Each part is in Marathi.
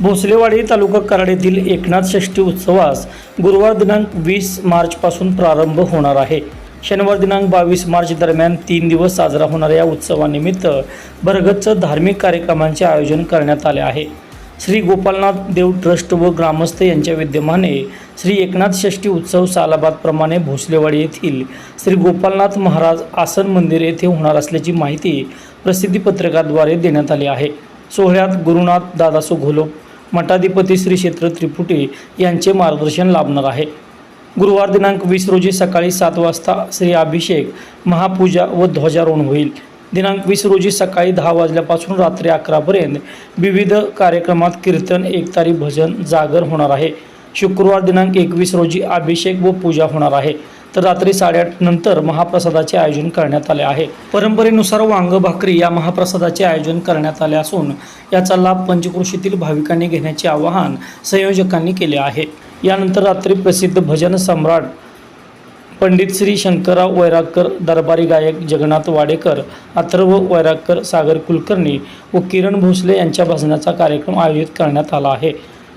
भोसलेवाडी तालुका कराड येथील एकनाथ षष्ठी उत्सवास गुरुवार दिनांक वीस मार्चपासून प्रारंभ होणार आहे. शनिवार दिनांक बावीस मार्च दरम्यान तीन दिवस साजरा होणाऱ्या या उत्सवानिमित्त भरगच्च धार्मिक कार्यक्रमांचे आयोजन करण्यात आले आहे. श्री गोपालनाथ देव ट्रस्ट व ग्रामस्थ यांच्या विद्यमाने श्री एकनाथ षष्ठी उत्सव सालाबादप्रमाणे भोसलेवाडी येथील श्री गोपालनाथ महाराज आसन मंदिर येथे होणार असल्याची माहिती प्रसिद्धीपत्रकाद्वारे देण्यात आली आहे. सोहळ्यात गुरुनाथ दादासो घोलो मठाधिपती श्री क्षेत्र त्रिपुटी यांचे मार्गदर्शन लाभणार आहे. गुरुवार दिनांक वीस रोजी सकाळी सात वाजता श्री अभिषेक महापूजा व ध्वजारोहण होईल. दिनांक वीस रोजी सकाळी दहा वाजल्यापासून रात्री अकरापर्यंत विविध कार्यक्रमात कीर्तन एकतारी भजन जागर होणार आहे. शुक्रवार दिनांक एकवीस रोजी अभिषेक व पूजा होणार आहे. तर रात्री साडेआठ नंतर महाप्रसादाचे आयोजन करण्यात आले आहे. परंपरेनुसार वांग भाकरी या महाप्रसादाचे आयोजन करण्यात आले असून याचा लाभ पंचकृषीतील भाविकांनी घेण्याचे आवाहन संयोजकांनी केले आहे. यानंतर रात्री प्रसिद्ध भजन सम्राट पंडित श्री शंकरराव वैरागकर दरबारी गायक जगन्नाथ वाडेकर अथर्व वैरागकर सागर कुलकर्णी व किरण भोसले यांच्या भजनाचा कार्यक्रम आयोजित करण्यात आला आहे.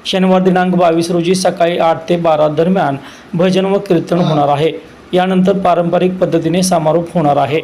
शनिवार दिनांक बावीस रोजी सकाळी आठ ते बारा दरम्यान भजन व कीर्तन होणार आहे. यानंतर पारंपरिक पद्धतीने समारोप होणार आहे.